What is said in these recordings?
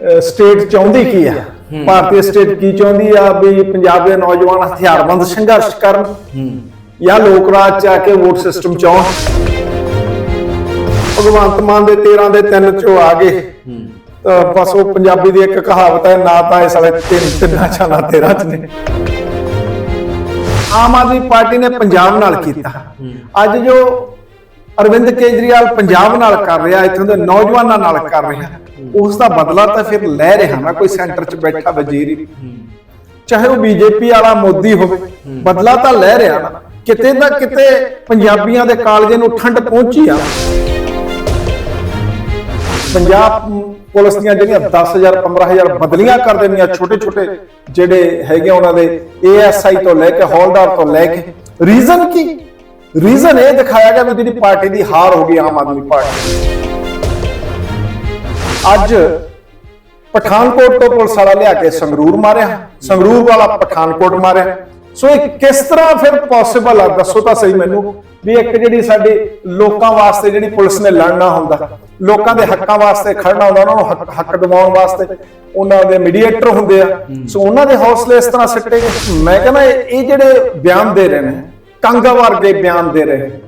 State ਚਾਹੁੰਦੀ ਕੀ ਆ? ਭਾਰਤੀ state ਕੀ ਚਾਹੁੰਦੀ ਆ ਵੀ ਪੰਜਾਬ ਦੇ ਨੌਜਵਾਨ ਹਥਿਆਰਬੰਦ ਸੰਘਰਸ਼ ਕਰਨ ਜਾਂ ਲੋਕ ਰਾਜ ਚ ਆ ਕੇ ਵੋਟ ਸਿਸਟਮ ਚਾਹਣ? ਭਗਵੰਤ ਮਾਨ ਦੇ 13 ਦੇ 3 ਚੋਂ ਆ ਗਏ। ਬਸ ਉਹ ਪੰਜਾਬੀ ਦੀ ਇੱਕ ਕਹਾਵਤ ਹੈ ਨਾ ਤਾਂ ਇਸ ਵਾਲੇ ਤਿੰਨ ਤਿੰਨਾਂ ਚ ਨਾ 13 ਚ ਨੇ। ਆਮ ਆਦਮੀ ਪਾਰਟੀ ਨੇ ਪੰਜਾਬ ਨਾਲ ਕੀਤਾ। ਅੱਜ ਜੋ ਅਰਵਿੰਦ ਕੇਜਰੀਵਾਲ ਪੰਜਾਬ ਨਾਲ ਕਰ ਰਿਹਾ ਇੱਥੋਂ ਦੇ ਨੌਜਵਾਨਾਂ ਨਾਲ ਕਰ ਰਿਹਾ। ਉਸ ਦਾ ਬਦਲਾ ਤਾਂ ਫਿਰ ਲੈ ਰਿਹਾ ਨਾ ਕੋਈ ਸੈਂਟਰ 'ਚ ਬੈਠਾ ਵਜ਼ੀਰ ਹੀ। ਚਾਹੇ ਉਹ ਬੀਜੇਪੀ ਵਾਲਾ ਮੋਦੀ ਹੋਵੇ ਬਦਲਾ ਤਾਂ ਲੈ ਰਿਹਾ ਨਾ। ਕਿਤੇ ਨਾ ਕਿਤੇ ਪੰਜਾਬੀਆਂ ਦੇ ਕਾਲਜੇ ਨੂੰ ਠੰਡ ਪਹੁੰਚੀ ਆ। ਪੰਜਾਬ ਪੁਲਿਸ ਦੀਆਂ ਜਿਹੜੀਆਂ 10000 15000 ਬਦਲੀਆਂ ਕਰ ਦੇਣੀਆਂ ਛੋਟੇ ਛੋਟੇ ਜਿਹੜੇ ਹੈਗੇ ਉਹਨਾਂ ਦੇ ਏਐਸਆਈ ਤੋਂ ਲੈ ਕੇ ਹੌਲਦਾਰ ਤੋਂ ਲੈ ਕੇ। ਰੀਜ਼ਨ ਕੀ? ਰੀਜ਼ਨ ਇਹ ਦਿਖਾਇਆ ਗਿਆ ਵੀ ਜਿਹੜੀ ਪਾਰਟੀ ਦੀ ਹਾਰ ਹੋ ਗਈ ਆਮ ਆਦਮੀ ਪਾਰਟੀ ਅੱਜ ਪਠਾਨਕੋਟ ਤੋਂ ਪੁਲਿਸ ਵਾਲਾ ਲਿਆ ਕੇ ਸੰਗਰੂਰ ਮਾਰਿਆ। ਸੰਗਰੂਰ ਵਾਲਾ ਪਠਾਨਕੋਟ ਮਾਰਿਆ। ਸੋ ਇਹ ਕਿਸ ਤਰ੍ਹਾਂ ਫਿਰ ਪੋਸੀਬਲ ਆ? ਦੱਸੋ ਤਾਂ ਸਹੀ ਮੈਨੂੰ ਵੀ ਇੱਕ ਜਿਹੜੀ ਸਾਡੀ ਲੋਕਾਂ ਵਾਸਤੇ ਜਿਹੜੀ ਪੁਲਿਸ ਨੇ ਲੜਨਾ ਹੁੰਦਾ, ਲੋਕਾਂ ਦੇ ਹੱਕਾਂ ਵਾਸਤੇ ਖੜਨਾ ਹੁੰਦਾ, ਉਹਨਾਂ ਨੂੰ ਹੱਕ- ਹੱਕ ਦਿਵਾਉਣ ਵਾਸਤੇ ਉਹਨਾਂ ਦੇ ਮੀਡੀਏਟਰ ਹੁੰਦੇ ਆ। ਸੋ ਉਹਨਾਂ ਦੇ ਹੌਸਲੇ ਇਸ ਤਰ੍ਹਾਂ ਸਿੱਟੇ ਗਏ। ਮੈਂ ਕਹਿੰਦਾ ਇਹ ਇਹ ਜਿਹੜੇ ਬਿਆਨ ਦੇ ਰਹੇ ਨੇ, ਕੰਗਾ ਵਰਗੇ ਬਿਆਨ ਦੇ ਰਹੇ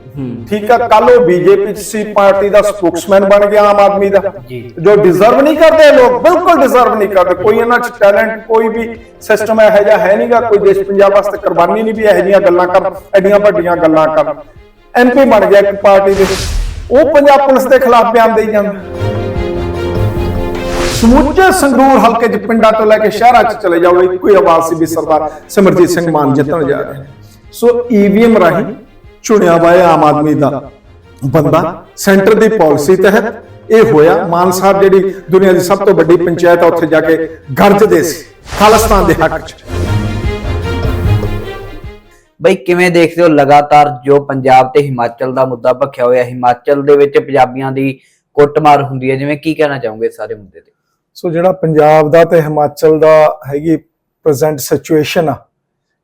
ਠੀਕ ਆ ਕੱਲ ਉਹ ਬੀਜੇਪੀ ਸੀ ਪਾਰਟੀ ਦਾ ਸਪੋਕਸਮੈਨ ਬਣ ਗਿਆ ਆਮ ਆਦਮੀ ਦਾ ਜੋ। ਡਿਜ਼ਰਵ ਨਹੀਂ ਕਰਦੇ ਲੋਕ ਬਿਲਕੁਲ ਡਿਜ਼ਰਵ ਨਹੀਂ ਕਰਦੇ। ਕੋਈ ਇਹਨਾਂ ਚ ਟੈਲੈਂਟ ਕੋਈ ਵੀ ਸਿਸਟਮ ਇਹੋ ਜਿਹਾ ਹੈ ਨਹੀਂਗਾ ਕੋਈ ਦੇਸ਼ ਪੰਜਾਬ ਵਾਸਤੇ ਕੁਰਬਾਨੀ ਨਹੀਂ ਵੀ ਇਹੋ ਜਿਹੀਆਂ ਗੱਲਾਂ ਕਰ ਐਡੀਆਂ ਵੱਡੀਆਂ ਗੱਲਾਂ ਕਰ। ਐਮਪੀ ਬਣ ਗਿਆ ਇੱਕ ਪਾਰਟੀ ਦੇ ਉਹ ਪੰਜਾਬ ਪੁਲਿਸ ਦੇ ਖਿਲਾਫ ਬਿਆਨ ਦੇਈ ਜਾਂਦਾ। ਸਮੁੱਚੇ ਸੰਗਰੂਰ ਹਲਕੇ ਚ ਪਿੰਡਾਂ ਤੋਂ ਲੈ ਕੇ ਸ਼ਹਿਰਾਂ ਚ ਚਲੇ ਜਾਓ ਇੱਕੋ ਹੀ ਆਵਾਜ਼ ਸੀ ਵੀ ਸਰਦਾਰ ਸਿਮਰਜੀਤ ਸਿੰਘ ਮਾਨ ਜਿੱਤਣ ਜਾ ਰਹੇ ਸੋ ਈਵੀਐਮ ਰਾਹੀਂ ਚੁਣਿਆ ਹੋਇਆ ਆਮ ਆਦਮੀ ਦਾ। ਬੰਦਾ ਸੈਂਟਰ ਦੀ ਪਾਲਿਸੀ ਤਹਿਤ ਇਹ ਹੋਇਆ। ਮਾਨ ਸਾਹਿਬ ਜਿਹੜੀ ਦੁਨੀਆ ਦੀ ਸਭ ਤੋਂ ਵੱਡੀ ਪੰਚਾਇਤ ਆ ਉੱਥੇ ਜਾ ਕੇ ਗਰਜਦੇ ਸੀ। ਖਾਲਿਸਤਾਨ ਦੇ ਹੱਕ ਚ। ਬਈ ਕਿਵੇਂ ਦੇਖਦੇ ਹੋ ਲਗਾਤਾਰ ਜੋ ਪੰਜਾਬ ਤੇ ਹਿਮਾਚਲ ਦਾ ਮੁੱਦਾ ਭਖਿਆ ਹੋਇਆ? ਹਿਮਾਚਲ ਦੇ ਵਿੱਚ ਪੰਜਾਬੀਆਂ ਦੀ ਕੁੱਟਮਾਰ ਹੁੰਦੀ ਹੈ। ਜਿਵੇਂ ਕੀ ਕਹਿਣਾ ਚਾਹੋਗੇ ਸਾਰੇ ਮੁੱਦੇ ਤੇ? ਸੋ ਜਿਹੜਾ ਪੰਜਾਬ ਦਾ ਤੇ ਹਿਮਾਚਲ ਦਾ ਹੈਗੀ ਪ੍ਰੈਜ਼ੈਂਟ ਸਿਚੁਏਸ਼ਨ ਆ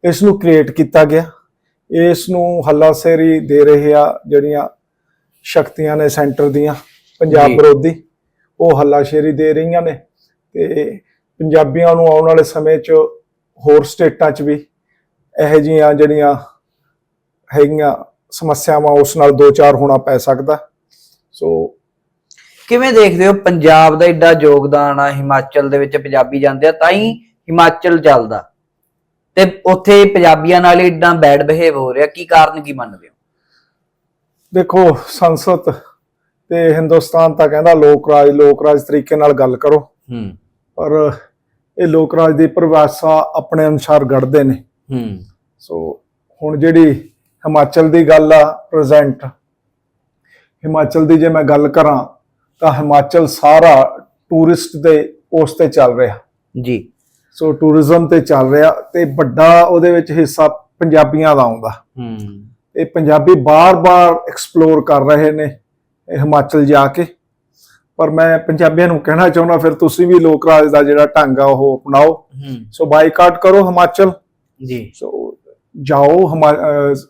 ਇਸ ਨੂੰ ਕ੍ਰੀਏਟ ਕੀਤਾ ਗਿਆ। ਇਸ ਨੂੰ ਹੱਲਾਸ਼ੇਰੀ ਦੇ ਰਹੇ ਆ ਜਿਹੜੀਆਂ ਸ਼ਕਤੀਆਂ ਨੇ ਸੈਂਟਰ ਦੀਆਂ ਪੰਜਾਬ। ਵਿਰੋਧੀ ਉਹ ਹੱਲਾਸ਼ੇਰੀ ਦੇ ਰਹੀਆਂ ਨੇ ਤੇ ਪੰਜਾਬੀਆਂ ਨੂੰ ਆਉਣ ਵਾਲੇ ਸਮੇਂ 'ਚ ਹੋਰ ਸਟੇਟਾਂ 'ਚ ਵੀ ਇਹੋ ਜਿਹੀਆਂ ਜਿਹੜੀਆਂ ਹੈਗੀਆਂ ਸਮੱਸਿਆਵਾਂ ਉਸ ਨਾਲ ਦੋ ਚਾਰ ਹੋਣਾ ਪੈ ਸਕਦਾ ਸੋ ਕਿਵੇਂ ਦੇਖਦੇ ਹੋ ਪੰਜਾਬ ਦਾ ਏਡਾ ਯੋਗਦਾਨ ਆ ਹਿਮਾਚਲ ਦੇ ਵਿੱਚ ਪੰਜਾਬੀ ਜਾਂਦੇ ਆ ਤਾਂ ਹੀ ਹਿਮਾਚਲ ਚੱਲਦਾ ਤੇ ਉੱਥੇ ਪੰਜਾਬੀਆਂ ਨਾਲ ਏਡਾ ਬੈਡ ਬਿਹੇਵ ਹੋ ਰਿਹਾ ਕੀ ਕਾਰਨ ਕੀ ਮੰਨਦੇ ਹੋ? ਦੇਖੋ ਸੰਸਦ ਤੇ ਹਿੰਦੁਸਤਾਨ ਤਾਂ ਕਹਿੰਦਾ ਲੋਕ ਰਾਜ ਲੋਕ ਰਾਜ ਤਰੀਕੇ ਨਾਲ ਗੱਲ ਕਰੋ। ਹੂੰ। ਪਰ ਇਹ ਲੋਕ ਰਾਜ ਦੀ ਪਰਿਭਾਸ਼ਾ ਆਪਣੇ ਅਨੁਸਾਰ ਗੜਦੇ ਨੇ। ਹੂੰ। ਸੋ ਹੁਣ ਜਿਹੜੀ ਹਿਮਾਚਲ ਦੀ ਗੱਲ ਆ ਪ੍ਰੈਜ਼ੈਂਟ ਹਿਮਾਚਲ ਦੀ ਜੇ ਮੈਂ ਗੱਲ ਕਰਾਂ ਤਾਂ ਹਿਮਾਚਲ ਸਾਰਾ ਟੂਰਿਸਟ ਦੇ ਉਸ ਤੇ ਚੱਲ ਰਿਹਾ। ਜੀ। ਸੋ ਟੂਰਿਜ਼ਮ ਤੇ ਚੱਲ ਰਿਹਾ ਤੇ ਵੱਡਾ ਉਹਦੇ ਵਿੱਚ ਹਿੱਸਾ ਪੰਜਾਬੀਆਂ ਦਾ ਆਉਂਦਾ। ਹੂੰ। ਇਹ ਪੰਜਾਬੀ ਬਾਰ-ਬਾਰ ਐਕਸਪਲੋਰ ਕਰ ਰਹੇ ਨੇ ਇਹ ਹਿਮਾਚਲ ਜਾ ਕੇ। ਪਰ ਮੈਂ ਪੰਜਾਬੀਆਂ ਨੂੰ ਕਹਿਣਾ ਚਾਹੁੰਦਾ ਫਿਰ ਤੁਸੀਂ ਵੀ ਲੋਕ ਰਾਜ ਦਾ ਜਿਹੜਾ ਢੰਗ ਆ ਉਹ ਅਪਣਾਓ। ਹੂੰ। ਸੋ ਬਾਈਕਾਟ ਕਰੋ ਹਿਮਾਚਲ। ਜੀ। ਸੋ ਜਾਓ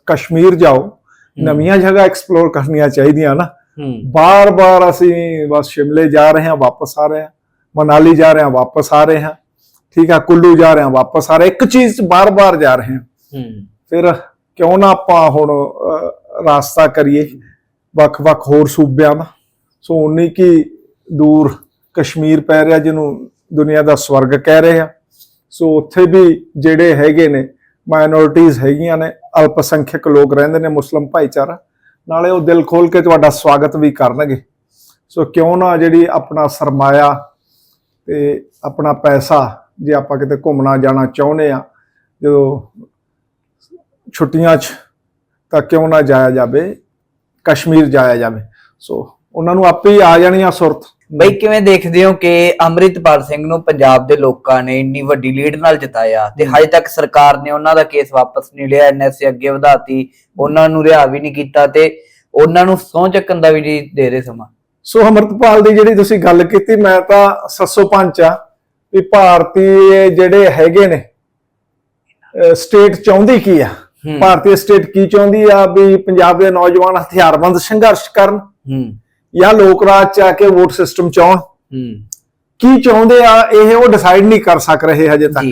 ਕਸ਼ਮੀਰ ਜਾਓ। ਨਵੀਆਂ ਜਗ੍ਹਾ ਐਕਸਪਲੋਰ ਕਰਨੀਆਂ ਚਾਹੀਦੀਆਂ ਨਾ। ਬਾਰ-ਬਾਰ ਅਸੀਂ ਬਸ ਸ਼ਿਮਲੇ ਜਾ ਰਹੇ ਹਾਂ ਵਾਪਸ ਆ ਰਹੇ ਹਾਂ। ਮਨਾਲੀ ਜਾ ਰਹੇ ਹਾਂ ਵਾਪਸ ਆ ਰਹੇ ਹਾਂ। ਠੀਕ ਆ ਕੁੱਲੂ ਜਾ ਰਹੇ ਹਾਂ ਵਾਪਸ। ਆ ਰਹੇ ਇੱਕ ਚੀਜ਼ ਬਾਰ-ਬਾਰ ਜਾ ਰਹੇ ਹਾਂ। ਫਿਰ ਕਿਉਂ ਨਾ ਆਪਾਂ ਹੁਣ ਰਾਸਤਾ ਕਰੀਏ ਵੱਖ-ਵੱਖ ਹੋਰ ਸੂਬਿਆਂ ਦਾ। ਸੋ ਉਨੀ ਕੀ ਦੂਰ ਕਸ਼ਮੀਰ ਪੈ ਰਿਹਾ ਜਿਹਨੂੰ ਦੁਨੀਆ ਦਾ ਸਵਰਗ ਕਹਿ ਰਹੇ ਆ ਸੋ ਉੱਥੇ ਵੀ ਜਿਹੜੇ ਹੈਗੇ ਨੇ ਮਾਈਨੋਰਿਟੀਜ਼ ਹੈਗੀਆਂ ਨੇ ਅਲਪਸੰਖਿਅਕ ਲੋਕ ਰਹਿੰਦੇ ਨੇ ਮੁਸਲਮ ਭਾਈਚਾਰਾ। ਨਾਲੇ ਉਹ ਦਿਲ ਖੋਲ ਕੇ ਤੁਹਾਡਾ ਸਵਾਗਤ ਵੀ ਕਰਨਗੇ। ਸੋ ਕਿਉਂ ਨਾ ਜਿਹੜੀ ਆਪਣਾ ਸਰਮਾਇਆ ਤੇ ਆਪਣਾ ਪੈਸਾ ਜੇ ਆਪਾਂ ਕਿਤੇ ਘੁੰਮਣਾ ਜਾਣਾ ਚਾਹੁੰਦੇ ਆ ਜਦੋਂ ਛੁੱਟੀਆਂ 'ਚ ਤਾਂ ਕਿਉਂ ਨਾ ਜਾਇਆ ਜਾਵੇ ਕਸ਼ਮੀਰ ਜਾਇਆ ਜਾਵੇ। ਸੋ ਉਹਨਾਂ ਨੂੰ ਆਪੇ ਹੀ ਆ ਜਾਣੀਆਂ ਸੁਰਤ। ਬਈ ਕਿਵੇਂ ਦੇਖਦੇ ਹੋ ਕਿ ਅੰਮ੍ਰਿਤਪਾਲ ਸਿੰਘ ਨੂੰ ਪੰਜਾਬ ਦੇ ਲੋਕਾਂ ਨੇ ਇੰਨੀ ਵੱਡੀ ਲੀਡ ਨਾਲ ਜਿਤਾਇਆ ਤੇ ਹਜੇ ਤੱਕ ਸਰਕਾਰ ਨੇ ਉਹਨਾਂ ਦਾ ਕੇਸ ਵਾਪਸ ਨਹੀਂ ਲਿਆ ਐਨਐਸਏ ਅੱਗੇ ਵਧਾਤੀ ਉਹਨਾਂ ਨੂੰ ਰਿਹਾ ਵੀ ਨਹੀਂ ਕੀਤਾ ਤੇ ਉਹਨਾਂ ਨੂੰ ਸਹੁੰ ਚੱਕਣ ਦਾ ਵੀ ਦੇ ਰਹੇ ਸਮਾਂ। ਸੋ ਅਮਰਤਪਾਲ ਦੀ ਜਿਹੜੀ ਤੁਸੀਂ ਗੱਲ ਕੀਤੀ ਮੈਂ ਤਾਂ ਸੱਸੋ ਪੰਚ ਆ। ਵੀ ਭਾਰਤੀ ਜਿਹੜੇ ਹੈਗੇ ਨੇ ਸਟੇਟ ਚਾਹੁੰਦੀ ਕੀ ਆ। ਭਾਰਤੀ ਸਟੇਟ ਕੀ ਚਾਹੁੰਦੀ ਆ ਵੀ ਪੰਜਾਬ ਦੇ ਨੌਜਵਾਨ ਹਥਿਆਰਬੰਦ ਸੰਘਰਸ਼ ਕਰਨ ਹੂੰ। ਜਾਂ ਲੋਕ ਰਾਜ ਚ ਆ ਕੇ ਵੋਟ ਸਿਸਟਮ ਚਾਹਣ? ਹੂੰ। ਕੀ ਚਾਹੁੰਦੇ ਆ ਇਹ ਉਹ ਡਿਸਾਈਡ ਨਹੀਂ ਕਰ ਸਕ ਰਹੇ ਹਜੇ ਤੱਕ?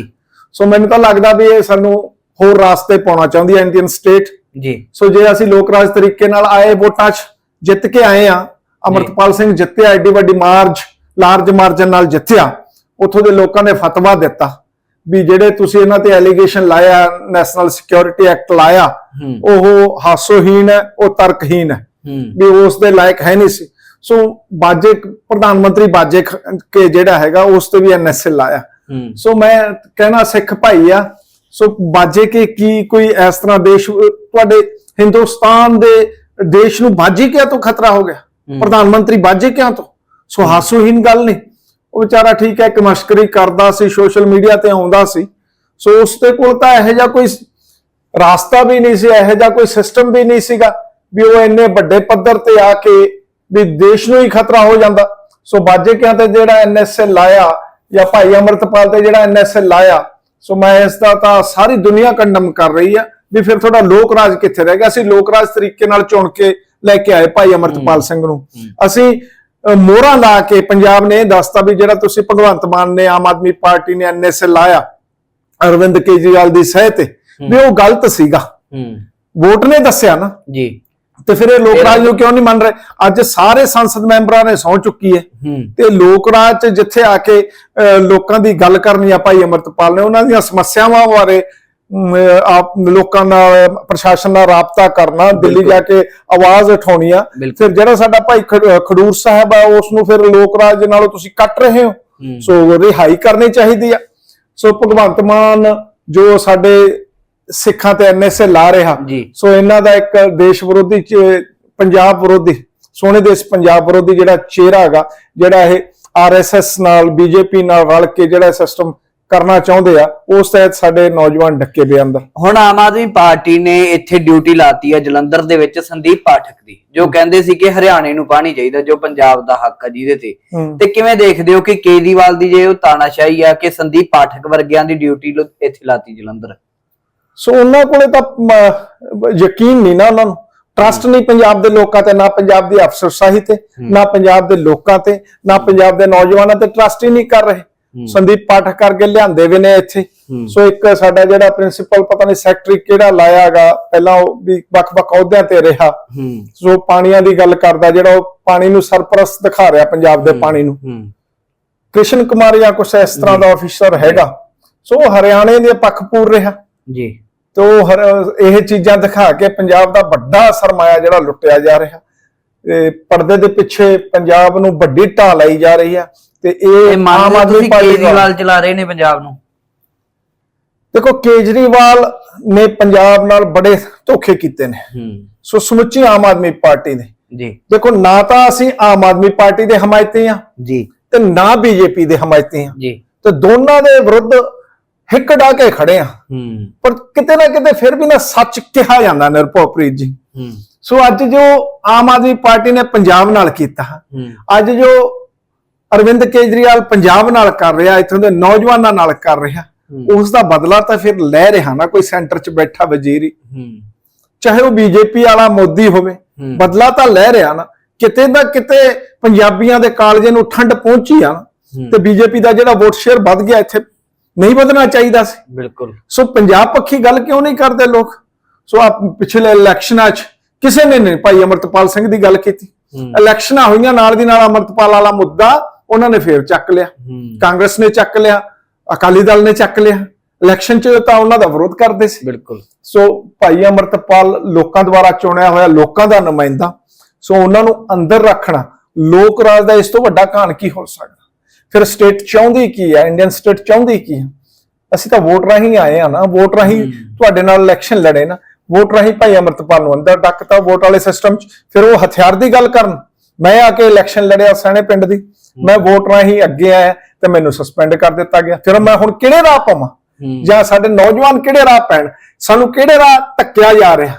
ਸੋ ਮੈਨੂੰ ਤਾਂ ਲੱਗਦਾ ਵੀ ਇਹ ਸਾਨੂੰ ਹੋਰ ਰਾਸਤੇ ਪਾਉਣਾ ਚਾਹੁੰਦੀ ਹੈ ਇੰਡੀਅਨ ਸਟੇਟ ਜੀ। ਸੋ ਜੇ ਅਸੀਂ ਲੋਕ ਰਾਜ ਤਰੀਕੇ ਨਾਲ ਆਏ ਵੋਟਾਂ 'ਚ ਜਿੱਤ ਕੇ ਆਏ ਆ ਅਮਰਤਪਾਲ ਸਿੰਘ ਜਿੱਤਿਆ ਐਡੀ ਵੱਡੀ ਮਾਰਜ ਲਾਰਜ ਮਾਰਜਨ ਨਾਲ ਜਿੱਤਿਆ ਉੱਥੋਂ ਦੇ ਲੋਕਾਂ ਨੇ ਫਤਵਾ ਦਿੱਤਾ ਵੀ ਜਿਹੜੇ ਤੁਸੀਂ ਇਹਨਾਂ ਤੇ ਐਲੀਗੇਸ਼ਨ ਲਾਇਆ ਨੈਸ਼ਨਲ ਸਿਕਿਉਰਿਟੀ ਐਕਟ ਲਾਇਆ ਉਹ ਹਾਸੋਹੀਣ ਹੈ ਉਹ ਤਰਕਹੀਣ ਹੈ। ਵੀ ਉਸ ਦੇ ਲਾਇਕ ਹੈ ਨਹੀਂ ਸੀ। ਸੋ ਬਾਜੇ ਪ੍ਰਧਾਨ ਮੰਤਰੀ ਬਾਜੇ ਕੇ ਜਿਹੜਾ ਹੈਗਾ ਉਸ ਤੇ ਵੀ ਐਨਐਸਏ ਲਾਇਆ। ਸੋ ਮੈਂ ਕਹਿਣਾ ਸਿੱਖ ਭਾਈ ਆ ਸੋ ਬਾਜੇ ਕੇ ਕੀ ਕੋਈ ਇਸ ਤਰ੍ਹਾਂ ਦੇਸ਼ ਤੁਹਾਡੇ ਹਿੰਦੁਸਤਾਨ ਦੇ ਦੇਸ਼ ਨੂੰ ਬਾਜੇ ਕਿਆ ਤੋਂ ਖਤਰਾ ਹੋ ਗਿਆ। ਪ੍ਰਧਾਨ ਮੰਤਰੀ ਬਾਜੇ ਕਿਆ ਤੋਂ? ਸੋ ਹਾਸੋਹੀਨ ਗੱਲ ਨਹੀਂ। ਉਹ ਵਿਚਾਰਾ ਠੀਕ ਹੈ ਕਿ ਮਸ਼ਕਰੀ ਕਰਦਾ ਸੀ ਸੋਸ਼ਲ ਮੀਡੀਆ ਤੇ ਆਉਂਦਾ ਸੀ। ਸੋ ਉਸ ਦੇ ਕੋਲ ਤਾਂ ਇਹੋ ਜਿਹਾ ਕੋਈ ਰਾਸਤਾ ਵੀ ਨਹੀਂ ਸੀ ਇਹੋ ਜਿਹਾ ਕੋਈ ਸਿਸਟਮ ਵੀ ਨਹੀਂ ਸੀਗਾ ਵੀ ਉਹ ਇੰਨੇ ਵੱਡੇ ਪੱਧਰ ਤੇ ਆ ਕੇ ਵੀ ਦੇਸ਼ ਨੂੰ ਹੀ ਖਤਰਾ ਹੋ ਜਾਂਦਾ। ਸੋ ਬਾਜੇ ਕਿਆਂ ਤੇ ਜਿਹੜਾ ਐਨਐਸਏ ਲਾਇਆ ਜਾਂ ਭਾਈ ਅਮਰਤਪਾਲ ਤੇ ਜਿਹੜਾ ਐਨਐਸਏ ਲਾਇਆ ਸੋ ਮੈਂ ਇਸ ਦਾ ਤਾਂ ਸਾਰੀ ਦੁਨੀਆ ਕੰਡਮ ਕਰ ਰਹੀ ਆ ਵੀ ਫਿਰ ਤੁਹਾਡਾ ਲੋਕ ਰਾਜ ਕਿੱਥੇ ਰਹਿ ਗਿਆ? ਅਸੀਂ ਲੋਕ ਰਾਜ ਤਰੀਕੇ ਨਾਲ ਚੁਣ ਕੇ ਲੈ ਕੇ ਆਏ ਭਾਈ ਅਮਰਤਪਾਲ ਸਿੰਘ ਨੂੰ। ਅਸੀਂ ਮੋਹਰਾਂ ਲਾ ਕੇ ਪੰਜਾਬ ਨੇ ਦੱਸਤਾ ਵੀ ਜਿਹੜਾ ਤੁਸੀਂ ਭਗਵੰਤ ਮਾਨ ਨੇ ਆਮ ਆਦਮੀ ਪਾਰਟੀ ਨੇ ਐਨਐਸਏ ਲਾਇਆ ਅਰਵਿੰਦ ਕੇਜਰੀਵਾਲ ਦੀ ਸਹਿ ਤੇ ਵੀ ਉਹ ਗਲਤ ਸੀਗਾ। ਹੂੰ। ਵੋਟ ਨੇ ਦੱਸਿਆ ਨਾ। ਜੀ। ਤੇ ਫਿਰ ਇਹ ਲੋਕ ਰਾਜ ਨੂੰ ਕਿਉਂ ਨਹੀਂ ਮੰਨ ਰਹੇ? ਅੱਜ ਸਾਰੇ ਸੰਸਦ ਮੈਂਬਰਾਂ ਨੇ ਸਹੁੰ ਚੁੱਕੀ ਹੈ। ਤੇ ਲੋਕ ਰਾਜ ਚ ਜਿੱਥੇ ਆ ਕੇ ਲੋਕਾਂ ਦੀ ਗੱਲ ਕਰਨੀ ਆ ਭਾਈ ਅਮਰਤਪਾਲ ਨੇ ਉਹਨਾਂ ਦੀਆਂ ਸਮੱਸਿਆਵਾਂ ਬਾਰੇ ਆਪ ਲੋਕਾਂ ਨਾਲ ਪ੍ਰਸ਼ਾਸਨ ਨਾਲ ਰਾਬਤਾ ਕਰਨਾ ਦਿੱਲੀ ਜਾ ਕੇ ਆਵਾਜ਼ ਉਠਾਉਣੀ ਆ। ਫਿਰ ਜਿਹੜਾ ਸਾਡਾ ਭਾਈ ਖਡ- ਖਡੂਰ ਸਾਹਿਬ ਆ ਉਸ ਨੂੰ ਫਿਰ ਲੋਕ ਰਾਜ ਨਾਲੋਂ ਤੁਸੀਂ ਕੱਟ ਰਹੇ ਹੋ। ਸੋ ਰਿਹਾਈ ਕਰਨੀ ਚਾਹੀਦੀ ਆ। ਸੋ ਭਗਵੰਤ ਮਾਨ ਜੋ ਸਾਡੇ ਸਿੱਖਾਂ ਤੇ ਐਨਐਸਏ ਲਾ ਰਿਹਾ ਸੋ ਇਹਨਾਂ ਦਾ ਇੱਕ ਦੇਸ਼ ਵਿਰੋਧੀ ਪੰਜਾਬ ਵਿਰੋਧੀ ਸੋਹਣੇ ਦੇਸ਼ ਪੰਜਾਬ ਵਿਰੋਧੀ ਜਿਹੜਾ ਚਿਹਰਾ ਹੈਗਾ ਜਿਹੜਾ ਇਹ ਆਰਐਸਐਸ ਨਾਲ ਬੀਜੇਪੀ ਨਾਲ ਰਲ ਕੇ ਜਿਹੜਾ ਸਿਸਟਮ ਕਰਨਾ ਚਾਹੁੰਦੇ ਆ ਉਸ ਤਹਿਤ ਸਾਡੇ ਨੌਜਵਾਨ ਡੱਕੇ ਪਏ ਅੰਦਰ। ਹੁਣ ਆਮ ਆਦਮੀ ਪਾਰਟੀ ਨੇ ਇੱਥੇ ਡਿਊਟੀ ਲਾਤੀ ਹੈ ਜਲੰਧਰ ਦੇ ਵਿੱਚ ਸੰਦੀਪ ਪਾਠਕ ਦੀ ਜੋ ਕਹਿੰਦੇ ਸੀ ਕਿ ਹਰਿਆਣੇ ਨੂੰ ਪਾਣੀ ਚਾਹੀਦਾ ਜੋ ਪੰਜਾਬ ਦਾ ਹੱਕ ਹੈ ਜਿਹਦੇ ਤੇ। ਤੇ ਕਿਵੇਂ ਦੇਖਦੇ ਹੋ ਕਿ ਕੇਜਰੀਵਾਲ ਦੀ ਜੇ ਉਹ ਤਾਨਾਸ਼ਾਹੀ ਆ ਕਿ ਸੰਦੀਪ ਪਾਠਕ ਵਰਗਿਆਂ ਦੀ ਡਿਊਟੀ ਇੱਥੇ ਲਾਤੀ ਜਲੰਧਰ? ਸੋ ਉਹਨਾਂ ਕੋਲੇ ਤਾਂ ਯਕੀਨ ਨਹੀਂ ਨਾ ਉਹਨਾਂ ਨੂੰ। ਟਰਸਟ ਨਹੀਂ ਪੰਜਾਬ ਦੇ ਲੋਕਾਂ ਤੇ ਨਾ ਪੰਜਾਬ ਦੀ ਅਫਸਰਸ਼ਾਹੀ ਤੇ ਨਾ ਪੰਜਾਬ ਦੇ ਲੋਕਾਂ ਤੇ ਨਾ ਪੰਜਾਬ ਦੇ ਨੌਜਵਾਨਾਂ ਤੇ ਟਰਸਟ ਹੀ ਨਹੀਂ ਕਰ ਰਹੇ। ਸੰਦੀਪ ਪਾਠਕ ਕਰਕੇ ਲਿਆਂਦੇ ਵੀ ਨੇ ਇੱਥੇ। ਸੋ ਇੱਕ ਸਾਡਾ ਜਿਹੜਾ ਪ੍ਰਿੰਸੀਪਲ ਪਤਾ ਨਹੀਂ ਸੈਕਟਰੀ ਕਿਹੜਾ ਲਾਇਆਗਾ ਪਹਿਲਾਂ ਉਹ ਵੀ ਵੱਖ-ਵੱਖ ਅਹੁਦਿਆਂ ਤੇ ਰਿਹਾ। ਸੋ ਪਾਣੀਆਂ ਦੀ ਗੱਲ ਕਰਦਾ ਜਿਹੜਾ ਉਹ ਪਾਣੀ ਨੂੰ ਸਰਪ੍ਰਸਤ ਦਿਖਾ ਰਿਹਾ ਪੰਜਾਬ ਦੇ ਪਾਣੀ ਨੂੰ। ਕ੍ਰਿਸ਼ਨ ਕੁਮਾਰ ਜਾਂ ਕੁਛ ਇਸ ਤਰ੍ਹਾਂ ਦਾ ਅਫੀਸਰ ਹੈਗਾ। ਸੋ ਹਰਿਆਣੇ ਦੇ ਪੱਖ ਪੂਰ ਰਿਹਾ। ਜੀ। ਤੇ ਉਹ ਇਹ ਚੀਜ਼ਾਂ ਦਿਖਾ ਕੇ ਪੰਜਾਬ ਦਾ ਵੱਡਾ ਸਰਮਾਇਆ ਜਿਹੜਾ ਲੁੱਟਿਆ ਜਾ ਰਿਹਾ। ਤੇ ਪਰਦੇ ਦੇ ਪਿੱਛੇ ਪੰਜਾਬ ਨੂੰ ਵੱਡੀ ਢਾਹ ਲਈ ਜਾ ਰਹੀ ਆ। ਤੇ ਇਹ ਹੋ ਤੁਸੀਂ ਪਾਰਟੀ ਦਾ- ਕੇਜਰੀਵਾਲ ਚਲਾ ਰਹੇ ਨੇ ਪੰਜਾਬ ਨੂੰ। ਦੇਖੋ ਕੇਜਰੀਵਾਲ ਨੇ ਪੰਜਾਬ ਨਾਲ ਬੜੇ ਧੋਖੇ ਕੀਤੇ ਨੇ। ਹੂੰ। ਸੋ ਸਮੁੱਚੀ ਆਮ ਆਦਮੀ ਪਾਰਟੀ ਨੇ। ਜੀ। ਦੇਖੋ ਨਾ ਤਾਂ ਅਸੀਂ ਆਮ ਆਦਮੀ ਪਾਰਟੀ ਦੇ ਹਮਾਇਤੀ ਆ ਜੀ। ਤੇ ਨਾ ਬੀਜੇਪੀ ਦੇ ਹਮਾਇਤੀ ਆ ਜੀ। ਤੇ ਦੋਨਾਂ ਦੇ ਵਿਰੁੱਧ ਹਿੱਕ ਡਾ ਕੇ ਖੜੇ ਆ ਹੂੰ। ਪਰ ਕਿਤੇ ਨਾ ਕਿਤੇ ਫਿਰ ਵੀ ਨਾ ਸੱਚ ਕਿਹਾ ਜਾਂਦਾ ਨਿਰਭਉਪ੍ਰੀਤ ਜੀ। ਹੂੰ। ਸੋ ਅੱਜ ਜੋ ਆਮ ਆਦਮੀ ਪਾਰਟੀ ਨੇ ਪੰਜਾਬ ਨਾਲ ਕੀਤਾ ਹੂੰ। ਅੱਜ ਜੋ ਅਰਵਿੰਦ ਕੇਜਰੀਵਾਲ ਪੰਜਾਬ ਨਾਲ ਕਰ ਰਿਹਾ ਇੱਥੋਂ ਦੇ ਨੌਜਵਾਨਾਂ ਨਾਲ ਕਰ ਰਿਹਾ। ਉਸ ਦਾ ਬਦਲਾ ਤਾਂ ਫਿਰ ਲੈ ਰਿਹਾ ਨਾ ਕੋਈ ਸੈਂਟਰ 'ਚ ਬੈਠਾ ਵਜ਼ੀਰ ਚਾਹੇ ਉਹ ਬੀਜੇਪੀ ਵਾਲਾ ਮੋਦੀ ਹੋਵੇ। ਬਦਲਾ ਤਾਂ ਲੈ ਰਿਹਾ ਨਾ। ਕਿਤੇ ਨਾ ਕਿਤੇ ਪੰਜਾਬੀਆਂ ਦੇ ਕਾਲਜੇ ਨੂੰ ਠੰਡ ਪਹੁੰਚੀ ਆ। ਤੇ ਬੀਜੇਪੀ ਦਾ ਜਿਹੜਾ ਵੋਟ ਸ਼ੇਅਰ ਵੱਧ ਗਿਆ ਇੱਥੇ ਨਹੀਂ ਵਧਣਾ ਚਾਹੀਦਾ ਸੀ। ਬਿਲਕੁਲ। ਸੋ ਪੰਜਾਬ ਪੱਖੀ ਗੱਲ ਕਿਉਂ ਨਹੀਂ ਕਰਦੇ ਲੋਕ? ਸੋ ਆ ਪਿਛਲੇ ਇਲੈਕਸ਼ਨਾਂ 'ਚ ਕਿਸੇ ਨੇ ਨਹੀਂ ਭਾਈ ਅਮਰਤਪਾਲ ਸਿੰਘ ਦੀ ਗੱਲ ਕੀਤੀ। ਇਲੈਕਸ਼ਨਾਂ ਹੋਈਆਂ ਨਾਲ ਦੀ ਨਾਲ ਅਮਰਤਪਾਲ ਵਾਲਾ ਮੁੱਦਾ ਉਹਨਾਂ ਨੇ ਫੇਰ ਚੱਕ ਲਿਆ। ਕਾਂਗਰਸ ਨੇ ਚੱਕ ਲਿਆ ਅਕਾਲੀ ਦਲ ਨੇ ਚੱਕ ਲਿਆ। ਇਲੈਕਸ਼ਨ 'ਚ ਤਾਂ ਉਹਨਾਂ ਦਾ ਵਿਰੋਧ ਕਰਦੇ ਸੀ। ਬਿਲਕੁਲ। ਸੋ ਭਾਈ ਅਮਰਤਪਾਲ ਲੋਕਾਂ ਦੁਆਰਾ ਚੁਣਿਆ ਹੋਇਆ ਲੋਕਾਂ ਦਾ ਨੁਮਾਇੰਦਾ। ਸੋ ਉਹਨਾਂ ਨੂੰ ਅੰਦਰ ਰੱਖਣਾ ਲੋਕ ਰਾਜ ਦਾ ਇਸ ਤੋਂ ਵੱਡਾ ਕਾਨ ਕੀ ਹੋ ਸਕਦਾ? ਫਿਰ ਸਟੇਟ ਚਾਹੁੰਦੀ ਕੀ ਹੈ? ਇੰਡੀਅਨ ਸਟੇਟ ਚਾਹੁੰਦੀ ਕੀ ਹੈ? ਅਸੀਂ ਤਾਂ ਵੋਟ ਰਾਹੀਂ ਆਏ ਆ ਨਾ। ਵੋਟ ਰਾਹੀਂ ਤੁਹਾਡੇ ਨਾਲ ਇਲੈਕਸ਼ਨ ਲੜੇ ਨਾ। ਵੋਟ ਰਾਹੀਂ ਭਾਈ ਅਮਰਤਪਾਲ ਨੂੰ ਅੰਦਰ ਡੱਕਤਾ ਵੋਟ ਵਾਲੇ ਸਿਸਟਮ 'ਚ ਫਿਰ ਉਹ ਹਥਿਆਰ ਦੀ ਗੱਲ ਕਰਨ। ਮੈਂ ਆ ਕੇ ਇਲੈਕਸ਼ਨ ਲੜਿਆ ਸਣੇ ਪਿੰਡ ਦੀ। ਮੈਂ ਵੋਟ ਰਾਹੀਂ ਅੱਗੇ ਆਇਆ ਤੇ ਮੈਨੂੰ ਸਸਪੈਂਡ ਕਰ ਦਿੱਤਾ ਗਿਆ। ਫਿਰ ਮੈਂ ਹੁਣ ਕਿਹੜੇ ਰਾਹ ਪਾਵਾਂ। ਜਾਂ ਸਾਡੇ ਨੌਜਵਾਨ ਕਿਹੜੇ ਰਾਹ ਪੈਣ? ਸਾਨੂੰ ਕਿਹੜੇ ਰਾਹ ਧੱਕਿਆ ਜਾ ਰਿਹਾ?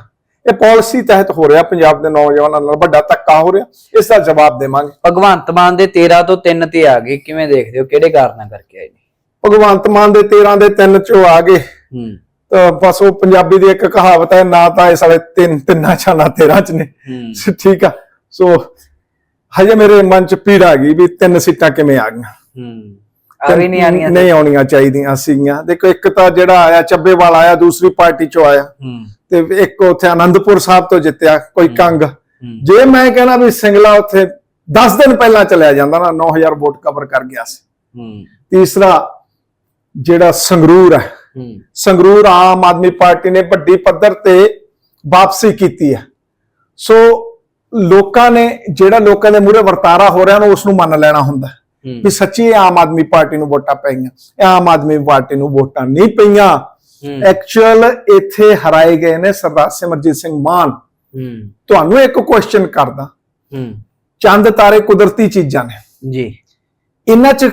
ਇਹ ਪਾਲਿਸੀ ਤਹਿਤ ਹੋ ਰਿਹਾ ਪੰਜਾਬ ਦੇ ਨੌਜਵਾਨਾਂ ਨਾਲ ਵੱਡਾ ਧੱਕਾ ਹੋ ਰਿਹਾ। ਇਸ ਦਾ ਜਵਾਬ ਦੇਵਾਂਗੇ। ਭਗਵੰਤ ਮਾਨ ਦੇ 13 ਤੋਂ 3 ਤੇ ਆ ਗਏ। ਕਿਵੇਂ ਦੇਖਦੇ ਹੋ? ਕਿਹੜੇ ਕਾਰਨਾਂ ਕਰਕੇ ਆਏ ਨੇ? ਭਗਵੰਤ ਮਾਨ ਦੇ 13 ਦੇ 3 ਚੋਂ ਆ ਗਏ। ਹੂੰ। ਤਾਂ ਬਸ ਉਹ ਪੰਜਾਬੀ ਦੀ ਇੱਕ ਕਹਾਵਤ ਹੈ ਨਾ ਤਾਂ ਇਹ ਸਾਲੇ ਤਿੰਨ ਤਿੰਨਾਂ ਚ ਆ, ਨਾ 13 ਚ ਨੇ। ਠੀਕ ਆ। ਸੋ ਹਜੇ ਮੇਰੇ ਮਨ ਚ ਪੀੜ ਆ ਗਈ ਵੀ ਤਿੰਨ ਸੀਟਾਂ ਕਿਵੇਂ ਆ ਗਈਆਂ। ਹੂੰ। ਆ ਵੀ ਨਹੀਂ ਆਣੀਆਂ ਨਹੀਂ ਆਉਣੀਆਂ ਚਾਹੀਦੀਆਂ ਸੀਗੀਆਂ। ਦੇਖੋ ਇੱਕ ਤਾਂ ਜਿਹੜਾ ਆਇਆ ਚੱਬੇਵਾਲ ਆਇਆ ਦੂਸਰੀ ਪਾਰਟੀ ਚੋਂ ਆਇਆ। ਹੂੰ। ਤੇ ਇੱਕ ਉੱਥੇ ਆਨੰਦਪੁਰ ਸਾਹਿਬ ਤੋਂ ਜਿੱਤਿਆ ਕੋਈ ਕੰਗ। ਜੇ ਮੈਂ ਕਹਿਣਾ ਵੀ ਸਿੰਗਲਾ ਉੱਥੇ 10 ਦਿਨ ਪਹਿਲਾਂ ਚਲਿਆ ਜਾਂਦਾ ਨਾ 9000 ਵੋਟ ਕਵਰ ਕਰ ਗਿਆ ਸੀ। ਹੂੰ। ਤੀਸਰਾ ਜਿਹੜਾ ਸੰਗਰੂਰ ਹੈ। ਹੂੰ। ਸੰਗਰੂਰ ਆਮ ਆਦਮੀ ਪਾਰਟੀ ਨੇ ਵੱਡੀ ਪੱਧਰ ਤੇ ਵਾਪਸੀ ਕੀਤੀ ਹੈ। ਸੋ ਲੋਕਾਂ ਨੇ ਜਿਹੜਾ ਲੋਕਾਂ ਦੇ ਮੂਹਰੇ ਵਰਤਾਰਾ ਹੋ ਰਿਹਾ ਨਾ ਉਸ ਨੂੰ ਮੰਨ ਲੈਣਾ ਹੁੰਦਾ। ਵੀ ਸੱਚੀ ਆਮ ਆਦਮੀ ਪਾਰਟੀ ਨੂੰ ਵੋਟਾਂ ਪਈਆਂ ਆਮ ਆਦਮੀ ਪਾਰਟੀ ਨੂੰ ਵੋਟਾਂ ਨਹੀਂ ਪਈਆਂ। ਐਕਚੁਅਲ ਇੱਥੇ ਹਰਾਏ ਗਏ ਨੇ ਸਰਦਾਰ ਸਿਮਰਜੀਤ ਸਿੰਘ ਮਾਨ। ਤੁਹਾਨੂੰ ਇੱਕ ਕੁਐਸਚਨ ਕਰਦਾ। ਚੰਦ ਤਾਰੇ ਕੁਦਰਤੀ ਚੀਜ਼ਾਂ ਨੇ। ਜੀ। ਇਹਨਾਂ 'ਚ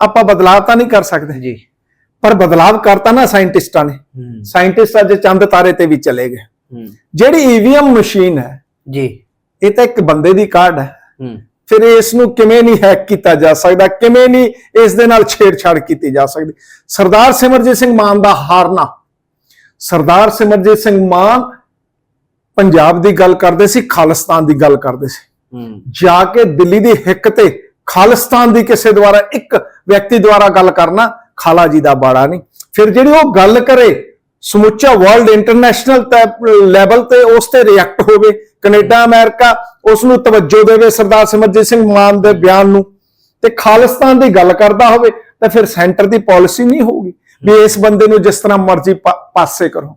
ਆਪਾਂ ਬਦਲਾਅ ਤਾਂ ਨਹੀਂ ਕਰ ਸਕਦੇ। ਜੀ। ਪਰ ਬਦਲਾਅ ਕਰਤਾ ਨਾ ਸਾਇੰਟਿਸਟਾਂ ਨੇ। ਸਾਇੰਟਿਸਟ ਅੱਜ ਚੰਦ ਤਾਰੇ ਤੇ ਵੀ ਚਲੇ ਗਏ। ਜਿਹੜੀ ਈਵੀਐਮ ਮਸ਼ੀਨ ਹੈ ਜੀ। ਇਹ ਤਾਂ ਇੱਕ ਬੰਦੇ ਦੀ ਕਾਢ ਹੈ। ਫਿਰ ਇਸ ਨੂੰ ਕਿਵੇਂ ਨਹੀਂ ਹੈਕ ਕੀਤਾ ਜਾ ਸਕਦਾ? ਕਿਵੇਂ ਨਹੀਂ ਇਸ ਦੇ ਨਾਲ ਛੇੜਛਾੜ ਕੀਤੀ ਜਾ ਸਕਦੀ? ਸਰਦਾਰ ਸਿਮਰਜੀਤ ਸਿੰਘ ਮਾਨ ਦਾ ਹਾਰਨਾ। ਸਰਦਾਰ ਸਿਮਰਜੀਤ ਸਿੰਘ ਮਾਨ ਪੰਜਾਬ ਦੀ ਗੱਲ ਕਰਦੇ ਸੀ ਖਾਲਿਸਤਾਨ ਦੀ ਗੱਲ ਕਰਦੇ ਸੀ। ਜਾ ਕੇ ਦਿੱਲੀ ਦੀ ਹਿੱਕ ਤੇ ਖਾਲਿਸਤਾਨ ਦੀ ਕਿਸੇ ਦੁਆਰਾ ਇੱਕ ਵਿਅਕਤੀ ਦੁਆਰਾ ਗੱਲ ਕਰਨਾ ਖਾਲਾ ਜੀ ਦਾ ਬਾੜਾ ਨਹੀਂ। ਫਿਰ ਜਿਹੜੀ ਉਹ ਗੱਲ ਕਰੇ ਸਮੁੱਚਾ ਵਰਲਡ ਇੰਟਰਨੈਸ਼ਨਲ ਲੈਵਲ ਤੇ ਉਸ ਤੇ ਰਿਐਕਟ ਹੋਵੇ ਕੈਨੇਡਾ ਅਮਰੀਕਾ ਉਸ ਨੂੰ ਤਵੱਜੋ ਦੇਵੇ ਸਰਦਾਰ ਸਿਮਰਜੀਤ ਸਿੰਘ ਮਾਨ ਦੇ ਬਿਆਨ ਨੂੰ। ਤੇ ਖਾਲਿਸਤਾਨ ਦੀ ਗੱਲ ਕਰਦਾ ਹੋਵੇ ਤਾਂ ਫਿਰ ਸੈਂਟਰ ਦੀ ਪਾਲਿਸੀ ਨਹੀਂ ਹੋਊਗੀ ਵੀ ਇਸ ਬੰਦੇ ਨੂੰ ਜਿਸ ਤਰ੍ਹਾਂ ਮਰਜ਼ੀ ਪਾਸੇ ਕਰੋ।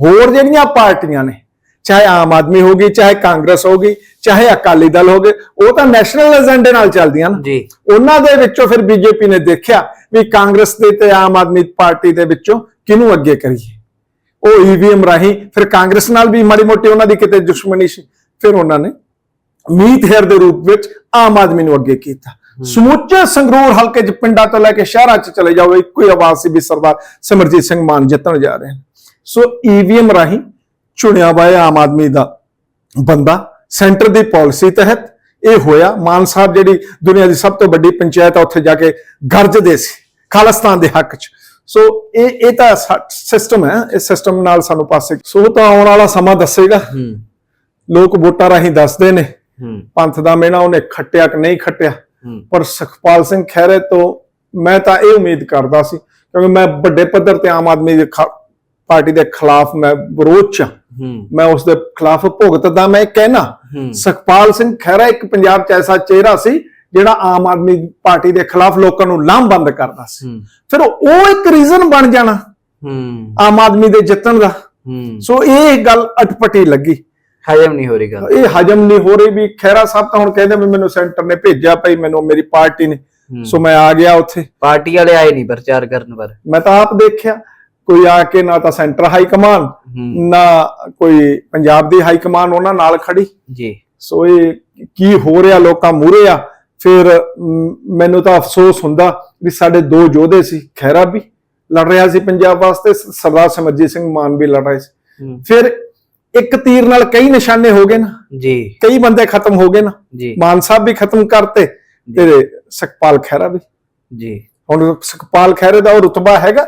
ਹੋਰ ਜਿਹੜੀਆਂ ਪਾਰਟੀਆਂ ਨੇ ਚਾਹੇ ਆਮ ਆਦਮੀ ਹੋਗੀ ਚਾਹੇ ਕਾਂਗਰਸ ਹੋਗੀ ਚਾਹੇ ਅਕਾਲੀ ਦਲ ਹੋਗੇ ਉਹ ਤਾਂ ਨੈਸ਼ਨਲ ਏਜੰਡੇ ਨਾਲ ਚੱਲਦੀਆਂ ਨਾ। ਜੀ। ਉਹਨਾਂ ਦੇ ਵਿੱਚੋਂ ਫਿਰ ਬੀਜੇਪੀ ਨੇ ਦੇਖਿਆ ਵੀ ਕਾਂਗਰਸ ਦੇ ਤੇ ਆਮ ਆਦਮੀ ਪਾਰਟੀ ਦੇ ਵਿੱਚੋਂ ਕਿਹਨੂੰ ਅੱਗੇ ਕਰੀਏ? ਉਹ ਈਵੀਐਮ ਰਾਹੀਂ ਫਿਰ ਕਾਂਗਰਸ ਨਾਲ ਵੀ ਮਾੜੀ ਮੋਟੀ ਉਹਨਾਂ ਦੀ ਕਿਤੇ ਦੁਸ਼ਮਣੀ ਸੀ। ਫਿਰ ਉਹਨਾਂ ਨੇ ਮੀਤ ਹੈਰ ਦੇ ਰੂਪ ਵਿੱਚ ਆਮ ਆਦਮੀ ਨੂੰ ਅੱਗੇ ਕੀਤਾ। ਸਮੁੱਚੇ ਸੰਗਰੂਰ ਹਲਕੇ ਚ ਪਿੰਡਾਂ ਤੋਂ ਲੈ ਕੇ ਸ਼ਹਿਰਾਂ ਚ ਚਲੇ ਜਾਓ ਇੱਕੋ ਹੀ ਆਵਾਜ਼ ਸੀ ਵੀ ਸਰਦਾਰ ਸਿਮਰਜੀਤ ਸਿੰਘ ਮਾਨ ਜਿੱਤਣ ਜਾ ਰਹੇ ਹਨ ਸੋ ਈਵੀਐਮ ਰਾਹੀਂ ਚੁਣਿਆ ਹੋਇਆ ਆਮ ਆਦਮੀ ਦਾ ਬੰਦਾ ਸੈਂਟਰ ਦੀ ਪਾਲਿਸੀ ਤਹਿਤ ਇਹ ਹੋਇਆ। ਮਾਨ ਸਾਹਿਬ ਜਿਹੜੀ ਦੁਨੀਆ ਦੀ ਸਭ ਤੋਂ ਵੱਡੀ ਪੰਚਾਇਤ ਆ ਉੱਥੇ ਜਾ ਕੇ ਗਰਜਦੇ ਸੀ ਖਾਲਿਸਤਾਨ ਦੇ ਹੱਕ 'ਚ। ਸੋ ਇਹ ਇਹ ਤਾਂ ਸਿਸਟਮ ਹੈ। ਇਸ ਸਿਸਟਮ ਨਾਲ ਸਾਨੂੰ ਪਾਸੇ ਸੋ ਤਾਂ ਆਉਣ ਵਾਲਾ ਸਮਾਂ ਦੱਸੇਗਾ। ਲੋਕ ਵੋਟਾਂ ਰਾਹੀਂ ਦੱਸਦੇ ਨੇ। ਪੰਥ ਦਾ ਮੇਣਾ ਉਹਨੇ ਖੱਟਿਆ ਕਿ ਨਹੀਂ ਖੱਟਿਆ। ਪਰ ਸੁਖਪਾਲ ਸਿੰਘ ਖਹਿਰੇ ਤੋਂ ਮੈਂ ਤਾਂ ਇਹ ਉਮੀਦ ਕਰਦਾ ਸੀ ਕਿਉਂਕਿ ਮੈਂ ਵੱਡੇ ਪੱਧਰ ਤੇ ਆਮ ਆਦਮੀ ਦੇ ਪਾਰਟੀ ਦੇ ਖਿਲਾਫ ਮੈਂ ਵਿਰੋਧ ਚ ਮੈਂ ਉਸ ਦੇ ਖਿਲਾਫ ਭੁਗਤਦਾ ਮੈਂ ਕਹਿਣਾ। ਸੁਖਪਾਲ ਸਿੰਘ ਖਹਿਰਾ ਇੱਕ ਪੰਜਾਬ ਚ ਐਸਾ ਚਿਹਰਾ ਸੀ ਜਿਹੜਾ ਆਮ ਆਦਮੀ ਪਾਰਟੀ ਦੇ ਖਿਲਾਫ ਲੋਕਾਂ ਨੂੰ ਲਾਮਬੰਦ ਕਰਦਾ ਸੀ। ਫਿਰ ਉਹ ਇੱਕ ਰੀਜ਼ਨ ਬਣ ਜਾਣਾ। ਹੂੰ। ਆਮ ਆਦਮੀ ਦੇ ਜਿੱਤਣ ਦਾ। ਸੋ ਇਹ ਗੱਲ ਅਟਪਟੀ ਲੱਗੀ। ਹਜਮ ਨਹੀਂ ਹੋ ਰਹੀ ਗੱਲ। ਇਹ ਹਜਮ ਨਹੀਂ ਹੋ ਰਹੀ ਵੀ ਖਹਿਰਾ ਸਾਹਿਬ ਤਾਂ ਹੁਣ ਕਹਿੰਦੇ ਮੈਨੂੰ ਸੈਂਟਰ ਨੇ ਭੇਜਿਆ ਪਈ ਮੈਨੂੰ ਮੇਰੀ ਪਾਰਟੀ ਨੇ। ਸੋ ਮੈਂ ਆ ਗਿਆ ਉੱਥੇ। ਪਾਰਟੀ ਵਾਲੇ ਆਏ ਨਹੀਂ ਪ੍ਰਚਾਰ ਕਰਨ ਪਰ। ਮੈਂ ਤਾਂ ਆਪ ਦੇਖਿਆ ਕੋਈ ਆ ਕੇ ਨਾ ਤਾਂ ਸੈਂਟਰ ਹਾਈ ਕਮਾਨ ਨਾ ਕੋਈ ਪੰਜਾਬ ਦੀ ਹਾਈ ਕਮਾਨ ਉਹਨਾਂ ਨਾਲ ਖੜੀ ਜੀ। ਸੋ ਇਹ ਕੀ ਹੋ ਰਿਹਾ ਲੋਕਾਂ ਮੂਰੇ ਆ। ਫਿਰ ਮੈਨੂੰ ਤਾਂ ਅਫਸੋਸ ਹੁੰਦਾ ਵੀ ਸਾਡੇ ਦੋ ਯੋਧੇ ਸੀ ਖੈਰਾ ਵੀ ਲੜ ਰਿਹਾ ਸੀ ਪੰਜਾਬ ਵਾਸਤੇ ਸਰਦਾਰ ਸਿਮਰਜੀਤ ਸਿੰਘ ਮਾਨ ਵੀ ਲੜ ਰਹੇ ਸੀ। ਫਿਰ ਇੱਕ ਤੀਰ ਨਾਲ ਕਈ ਨਿਸ਼ਾਨੇ ਹੋ ਗਏ ਨਾ। ਜੀ। ਕਈ ਬੰਦੇ ਖਤਮ ਹੋ ਗਏ ਨਾ। ਮਾਨ ਸਾਹਿਬ ਵੀ ਖਤਮ ਕਰਤੇ ਤੇ ਸੁਖਪਾਲ ਖਹਿਰਾ ਵੀ। ਜੀ। ਹੁਣ ਸੁਖਪਾਲ ਖਹਿਰੇ ਦਾ ਉਹ ਰੁਤਬਾ ਹੈਗਾ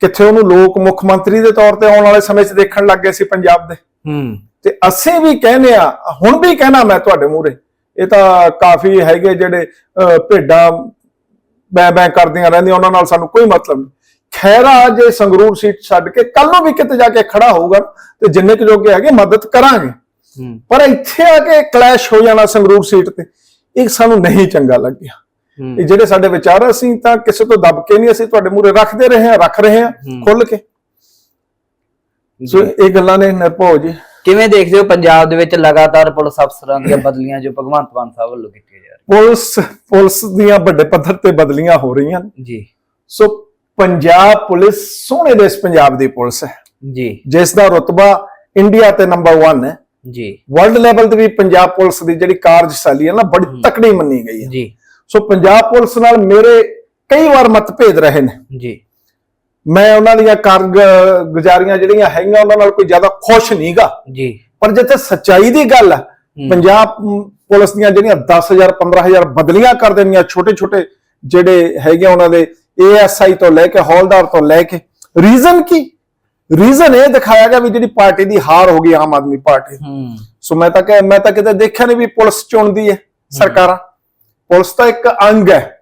ਕਿੱਥੇ ਉਹਨੂੰ ਲੋਕ ਮੁੱਖ ਮੰਤਰੀ ਦੇ ਤੌਰ ਤੇ ਆਉਣ ਵਾਲੇ ਸਮੇਂ 'ਚ ਦੇਖਣ ਲੱਗ ਗਏ ਸੀ ਪੰਜਾਬ ਦੇ। ਹੂੰ। ਤੇ ਅਸੀਂ ਵੀ ਕਹਿੰਦੇ ਆ ਹੁਣ ਵੀ ਕਹਿਣਾ ਮੈਂ ਤੁਹਾਡੇ ਮੂਹਰੇ ਇਹ ਤਾਂ ਕਾਫੀ ਹੈਗੇ ਜਿਹੜੇ ਭੇਡਾਂ ਬੈ ਬੈ ਕਰਦੀਆਂ ਰਹਿੰਦੀਆਂ ਉਹਨਾਂ ਨਾਲ ਸਾਨੂੰ ਕੋਈ ਮਤਲਬ ਨਹੀਂ। ਖੈਰਾ ਜੇ ਸੰਗਰੂਰ ਸੀਟ ਛੱਡ ਕੇ ਕੱਲ ਨੂੰ ਵੀ ਕਿਤੇ ਜਾ ਕੇ ਖੜਾ ਹੋਊਗਾ ਤੇ ਜਿੰਨੇ ਕੁ ਜੋਗੇ ਹੈਗੇ ਮਦਦ ਕਰਾਂਗੇ। ਪਰ ਇੱਥੇ ਆ ਕੇ ਕਲੈਸ਼ ਹੋ ਜਾਣਾ ਸੰਗਰੂਰ ਸੀਟ ਤੇ ਇਹ ਸਾਨੂੰ ਨਹੀਂ ਚੰਗਾ ਲੱਗਿਆ। ਇਹ ਜਿਹੜੇ ਸਾਡੇ ਵਿਚਾਰ ਅਸੀਂ ਤਾਂ ਕਿਸੇ ਤੋਂ ਦਬ ਕੇ ਨਹੀਂ ਅਸੀਂ ਤੁਹਾਡੇ ਮੂਹਰੇ ਰੱਖਦੇ ਰਹੇ ਹਾਂ ਰੱਖ ਰਹੇ ਹਾਂ ਹੂੰ। ਖੁੱਲ ਕੇ। ਸੋ ਇਹ ਗੱਲਾਂ ਨੇ ਨਿਰਭਉ ਜੀ। ਕਿਵੇਂ ਦੇਖਦੇ ਹੋ ਪੰਜਾਬ ਦੇ ਵਿੱਚ ਲਗਾਤਾਰ ਪੁਲਿਸ ਅਫਸਰਾਂ ਦੀਆਂ ਬਦਲੀਆਂ ਜੋ ਭਗਵੰਤ ਮਾਨ ਸਾਹਿਬ ਵੱਲੋਂ ਕੀਤੀਆਂ ਜਾ ਪੁਲਿਸ ਪੁਲਿਸ ਦੀਆਂ ਵੱਡੇ ਪੱਧਰ ਤੇ ਬਦਲੀਆਂ ਹੋ ਰਹੀਆਂ। ਰਹੀਆਂ ਜੀ। ਸੋ ਪੰਜਾਬ ਪੁਲਿਸ ਸੋਹਣੇ ਦੇਸ਼ ਪੰਜਾਬ ਦੀ ਪੁਲਿਸ ਹੈ। ਜੀ। ਜਿਸ ਦਾ ਰੁਤਬਾ ਇੰਡੀਆ ਤੇ ਨੰਬਰ 1 ਹੈ। ਜੀ। ਵਰਲਡ ਲੈਵਲ ਤੇ ਵੀ ਪੰਜਾਬ ਪੁਲਿਸ ਦੀ ਜਿਹੜੀ ਕਾਰਜਸ਼ਾਲੀ ਹੈ ਨਾ ਬੜੀ ਤਕੜੀ ਮੰਨੀ ਗਈ ਹੈ। ਜੀ। ਸੋ ਪੰਜਾਬ ਪੁਲਿਸ ਨਾਲ ਮੇਰੇ ਕਈ ਵਾਰ ਮਤਭੇਦ ਰਹੇ ਨੇ। ਜੀ। ਮੈਂ ਉਹਨਾਂ ਦੀਆਂ ਕਾਰਗੁਜ਼ਾਰੀਆਂ ਜਿਹੜੀਆਂ ਹੈਗੀਆਂ ਉਹਨਾਂ ਨਾਲ ਕੋਈ ਜ਼ਿਆਦਾ ਖੁਸ਼ ਨਹੀਂਗਾ। ਜੀ। ਪਰ ਜਿੱਥੇ ਸੱਚਾਈ ਦੀ ਗੱਲ ਹੈ ਪੰਜਾਬ ਪੁਲਿਸ ਦੀਆਂ ਜਿਹੜੀਆਂ 10000 15000 ਬਦਲੀਆਂ ਕਰ ਦੇਣੀਆਂ ਛੋਟੇ ਛੋਟੇ ਜਿਹੜੇ ਹੈਗੇ ਉਹਨਾਂ ਦੇ ਏਐਸਆਈ ਤੋਂ ਲੈ ਕੇ ਹੌਲਦਾਰ ਤੋਂ ਲੈ ਕੇ। ਰੀਜ਼ਨ ਕੀ? ਰੀਜ਼ਨ ਇਹ ਦਿਖਾਇਆ ਗਿਆ ਵੀ ਜਿਹੜੀ ਪਾਰਟੀ ਦੀ ਹਾਰ ਹੋ ਗਈ ਆਮ ਆਦਮੀ ਪਾਰਟੀ ਸੋ ਮੈਂ ਤਾਂ ਕਿ ਮੈਂ ਤਾਂ ਕਿਤੇ ਦੇਖਿਆ ਨਹੀਂ ਵੀ ਪੁਲਿਸ ਚੁਣਦੀ ਹੈ ਸਰਕਾਰਾਂ। ਪੁਲਿਸ ਤਾਂ ਇੱਕ ਅੰਗ ਹੈ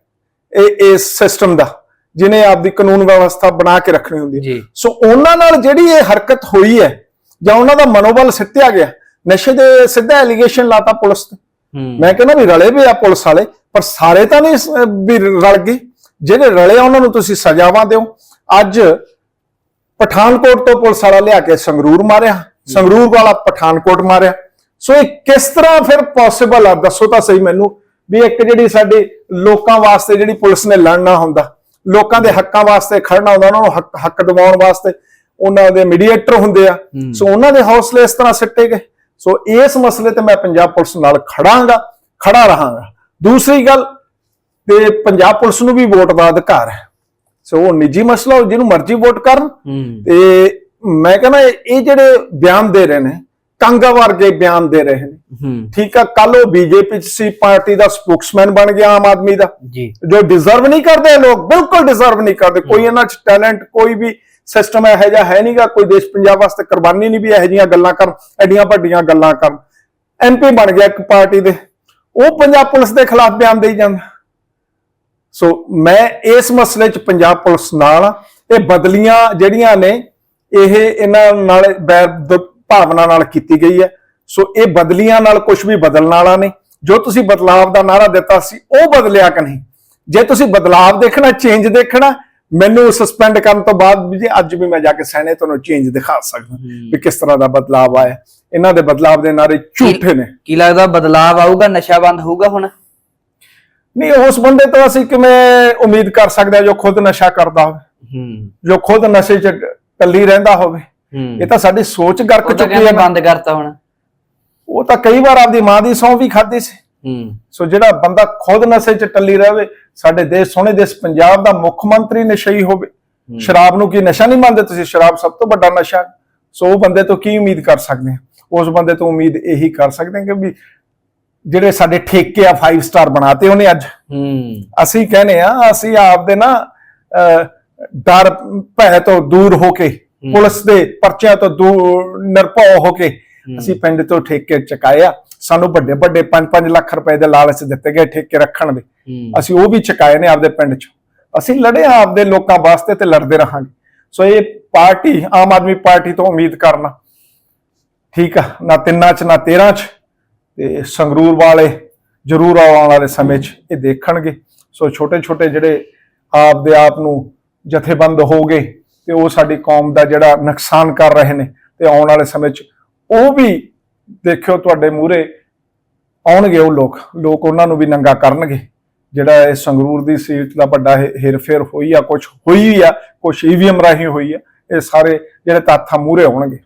ਇਹ ਇਸ ਸਿਸਟਮ ਦਾ। ਜਿਨੇ ਆਪਦੀ ਕਾਨੂੰਨ ਵਿਵਸਥਾ ਬਣਾ ਕੇ ਰੱਖਣੀ ਹੁੰਦੀ। ਸੋ ਉਹਨਾਂ ਨਾਲ ਜਿਹੜੀ ਇਹ ਹਰਕਤ ਹੋਈ ਹੈ ਜਾਂ ਉਹਨਾਂ ਦਾ ਮਨੋਬਲ ਸਿੱਟਿਆ ਗਿਆ ਨਸ਼ੇ ਦੇ ਸਿੱਧਾ ਐਲੀਗੇਸ਼ਨ ਲਾਤਾ ਪੁਲਿਸ ਤੇ। ਮੈਂ ਕਹਿੰਦਾ ਵੀ ਰਲੇ ਵੀ ਆ ਪੁਲਿਸ ਵਾਲੇ ਪਰ ਸਾਰੇ ਤਾਂ ਨਹੀਂ ਵੀ ਰਲ ਗਏ। ਜਿਹੜੇ ਰਲੇ ਉਹਨਾਂ ਨੂੰ ਤੁਸੀਂ ਸਜ਼ਾਵਾਂ ਦਿਓ। ਅੱਜ ਪਠਾਨਕੋਟ ਤੋਂ ਪੁਲਿਸ ਵਾਲਾ ਲਿਆ ਕੇ ਸੰਗਰੂਰ ਮਾਰਿਆ। ਸੰਗਰੂਰ ਵਾਲਾ ਪਠਾਨਕੋਟ ਮਾਰਿਆ। ਸੋ ਇਹ ਕਿਸ ਤਰ੍ਹਾਂ ਫਿਰ ਪੋਸੀਬਲ ਆ? ਦੱਸੋ ਤਾਂ ਸਹੀ ਮੈਨੂੰ ਵੀ ਇੱਕ ਜਿਹੜੀ ਸਾਡੇ ਲੋਕਾਂ ਵਾਸਤੇ ਜਿਹੜੀ ਪੁਲਿਸ ਨੇ ਲੜਨਾ ਹੁੰਦਾ। ਲੋਕਾਂ ਦੇ ਹੱਕਾਂ ਵਾਸਤੇ ਖੜਨਾ ਹੁੰਦਾ ਉਹਨਾਂ ਨੂੰ ਹੱਕ ਹੱਕ ਦਿਵਾਉਣ ਵਾਸਤੇ ਉਹਨਾਂ ਦੇ ਮੀਡੀਏਟਰ ਹੁੰਦੇ ਆ। ਸੋ ਉਹਨਾਂ ਦੇ ਹੌਸਲੇ ਇਸ ਤਰ੍ਹਾਂ ਸਿੱਟੇ ਗਏ। ਸੋ ਇਸ ਮਸਲੇ ਤੇ ਮੈਂ ਪੰਜਾਬ ਪੁਲਿਸ ਨਾਲ ਖੜਾਂਗਾ ਖੜਾ ਰਹਾਂਗਾ। ਦੂਸਰੀ ਗੱਲ ਤੇ ਪੰਜਾਬ ਪੁਲਿਸ ਨੂੰ ਵੀ ਵੋਟ ਦਾ ਅਧਿਕਾਰ ਹੈ। ਸੋ ਉਹ ਨਿੱਜੀ ਮਸਲਾ ਜਿਹਨੂੰ ਮਰਜ਼ੀ ਵੋਟ ਕਰਨ। ਤੇ ਮੈਂ ਕਹਿੰਦਾ ਇਹ ਜਿਹੜੇ ਬਿਆਨ ਦੇ ਰਹੇ ਨੇ ਕੰਗਾ ਵਰਗੇ ਬਿਆਨ ਦੇ ਰਹੇ ਨੇ। ਠੀਕ ਆ ਕੱਲ ਉਹ ਬੀਜੇਪੀ ਚ ਸੀ ਪਾਰਟੀ ਦਾ ਸਪੋਕਸਮੈਨ ਬਣ ਗਿਆ ਆਮ ਆਦਮੀ ਦਾ। ਜੀ। ਡਿਜ਼ਰਵ ਨਹੀਂ ਕਰਦੇ ਲੋਕ ਬਿਲਕੁਲ ਡਿਜ਼ਰਵ ਨਹੀਂ ਕਰਦੇ। ਕੋਈ ਇਹਨਾਂ ਚ ਟੈਲੈਂਟ ਕੋਈ ਵੀ ਸਿਸਟਮ ਇਹੋ ਜਿਹਾ ਹੈ ਨਹੀਂਗਾ ਕੋਈ ਦੇਸ਼ ਪੰਜਾਬ ਵਾਸਤੇ ਕੁਰਬਾਨੀ ਨਹੀਂ ਵੀ ਇਹੋ ਜਿਹੀਆਂ ਗੱਲਾਂ ਕਰਨ ਐਡੀਆਂ ਵੱਡੀਆਂ ਗੱਲਾਂ ਕਰਨ। ਐਮਪੀ ਬਣ ਗਿਆ ਇੱਕ ਪਾਰਟੀ ਦੇ। ਉਹ ਪੰਜਾਬ ਪੁਲਿਸ ਦੇ ਖਿਲਾਫ ਬਿਆਨ ਦੇਈ ਜਾਂਦਾ। ਸੋ ਮੈਂ ਇਸ ਮਸਲੇ 'ਚ ਪੰਜਾਬ ਪੁਲਿਸ ਨਾਲ। ਇਹ ਬਦਲੀਆਂ ਜਿਹੜੀਆਂ ਨੇ ਇਹ ਇਹਨਾਂ ਨਾਲ ਭਾਵਨਾ ਨਾਲ ਕੀਤੀ ਗਈ ਹੈ। ਸੋ ਇਹ ਬਦਲੀਆਂ ਨਾਲ ਕੁਝ ਵੀ ਬਦਲਣ ਵਾਲਾ ਨਹੀਂ। ਜੋ ਤੁਸੀਂ ਬਦਲਾਵ ਦਾ ਨਾਰਾ ਦਿੱਤਾ ਸੀ ਉਹ ਬਦਲਿਆ ਕਿ ਨਹੀਂ? ਜੇ ਤੁਸੀਂ ਬਦਲਾਵ ਦੇਖਣਾ ਚੇਂਜ ਦੇਖਣਾ ਮੈਨੂੰ ਸਸਪੈਂਡ ਕਰਨ ਤੋਂ ਬਾਅਦ ਵੀ ਅੱਜ ਵੀ ਮੈਂ ਜਾ ਕੇ ਸੈਨੇ ਤੁਹਾਨੂੰ ਚੇਂਜ ਦਿਖਾ ਸਕਦਾ ਵੀ ਕਿਸ ਤਰ੍ਹਾਂ ਦਾ ਬਦਲਾਵ ਆਇਆ। ਇਹਨਾਂ ਦੇ ਬਦਲਾਵ ਦੇ ਨਾਰੇ ਝੂਠੇ ਨੇ। ਕੀ ਲੱਗਦਾ ਬਦਲਾਵ ਆਊਗਾ ਨਸ਼ਾ ਬੰਦ ਹੋਊਗਾ ਹੁਣ? ਨਹੀਂ ਉਸ ਬੰਦੇ ਤੋਂ ਅਸੀਂ ਕਿਵੇਂ ਉਮੀਦ ਕਰ ਸਕਦੇ ਹਾਂ ਜੋ ਖੁਦ ਨਸ਼ਾ ਕਰਦਾ ਹੋਵੇ। ਹੂੰ। ਜੋ ਖੁਦ ਨਸ਼ੇ 'ਚ ਟੱਲੀ ਰਹਿੰਦਾ ਹੋਵੇ। ਇਹ ਤਾਂ ਸਾਡੀ ਸੋਚ ਗਰਕ ਚੁੱਕੀ ਹੈ। ਬੰਦ ਕਰਤਾ ਹੁਣ। ਉਹ ਤਾਂ ਕਈ ਵਾਰ ਆਪਦੀ ਮਾਂ ਦੀ ਸੌਂ ਵੀ ਖਾਧੀ ਸੀ। ਹੂੰ। ਸੋ ਜਿਹੜਾ ਬੰਦਾ ਖੁਦ ਨਸ਼ੇ 'ਚ ਟੱਲੀ ਰਹੇ ਸਾਡੇ ਦੇਸ਼ ਸੋਹਣੇ ਦੇਸ਼ ਪੰਜਾਬ ਦਾ ਮੁੱਖ ਮੰਤਰੀ ਨਸ਼ਈ ਹੋਵੇ ਸ਼ਰਾਬ ਨੂੰ ਕੀ ਨਸ਼ਾ ਨਹੀਂ ਮੰਨਦੇ ਤੁਸੀਂ? ਸ਼ਰਾਬ ਸਭ ਤੋਂ ਵੱਡਾ ਨਸ਼ਾ। ਸੋ ਉਹ ਬੰਦੇ ਤੋਂ ਕੀ ਉਮੀਦ ਕਰ ਸਕਦੇ ਉਸ ਬੰਦੇ ਤੋਂ ਉਮੀਦ ਇਹੀ ਕਰ ਸਕਦੇ ਕਿ ਵੀ ਜਿਹੜੇ ਸਾਡੇ ਠੇਕੇ ਆ 5 ਸਟਾਰ ਬਣਾਤੇ ਉਹਨੇ ਅੱਜ। ਹੂੰ। ਅਸੀਂ ਕਹਿੰਦੇ ਆ ਅਸੀਂ ਆਪਦੇ ਨਾ ਡਰ ਭੈ ਤੋਂ ਦੂਰ ਹੋ ਕੇ ਪੁਲਿਸ ਦੇ ਪਰਚਿਆਂ ਤੋਂ ਦੂਰ ਨਿਰਭਉ ਹੋ ਕੇ ਅਸੀਂ ਪਿੰਡ ਤੋਂ ਠੇਕੇ ਚੁਕਾਏ ਆ। ਸਾਨੂੰ ਵੱਡੇ ਵੱਡੇ 5-5 ਲੱਖ ਰੁਪਏ ਦੇ ਲਾਲਚ ਦਿੱਤੇ ਗਏ ਠੇਕੇ ਰੱਖਣ ਦੇ। ਅਸੀਂ ਉਹ ਵੀ ਚੁਕਾਏ ਨੇ ਆਪਦੇ ਪਿੰਡ 'ਚ। ਅਸੀਂ ਲੜੇ ਆਪਦੇ ਲੋਕਾਂ ਵਾਸਤੇ ਤੇ ਲੜਦੇ ਰਹਾਂਗੇ। ਸੋ ਇਹ ਪਾਰਟੀ ਆਮ ਆਦਮੀ ਪਾਰਟੀ ਤੋਂ ਉਮੀਦ ਕਰਨਾ। ਠੀਕ ਆ ਨਾ ਤਿੰਨਾਂ 'ਚ ਨਾ 13 'ਚ। ਤੇ ਸੰਗਰੂਰ ਵਾਲੇ ਜ਼ਰੂਰ ਆਉਣ ਵਾਲੇ ਸਮੇਂ 'ਚ ਇਹ ਦੇਖਣਗੇ। ਸੋ ਛੋਟੇ ਛੋਟੇ ਜਿਹੜੇ ਆਪਦੇ ਆਪ ਨੂੰ ਜਥੇਬੰਦ ਹੋ ਗਏ ਤੇ ਉਹ ਸਾਡੀ ਕੌਮ ਦਾ ਜਿਹੜਾ ਨੁਕਸਾਨ ਕਰ ਰਹੇ ਨੇ ਤੇ ਆਉਣ ਵਾਲੇ ਸਮੇਂ 'ਚ ਉਹ ਵੀ ਦੇਖਿਓ ਤੁਹਾਡੇ ਮੂਹਰੇ ਆਉਣਗੇ ਉਹ ਲੋਕ ਲੋਕ ਉਹਨਾਂ ਨੂੰ ਵੀ ਨੰਗਾ ਕਰਨਗੇ। ਜਿਹੜਾ ਇਹ ਸੰਗਰੂਰ ਦੀ ਸੀਟ ਦਾ ਵੱਡਾ ਹੇਰਫੇਰ ਹੋਈ ਆ ਕੁਝ ਹੋਈ ਆ ਕੁਝ ਈਵੀਐਮ ਰਾਹੀਂ ਹੋਈ ਆ, ਇਹ ਸਾਰੇ ਜਿਹੜੇ ਤੱਥਾਂ ਮੂਹਰੇ ਆਉਣਗੇ।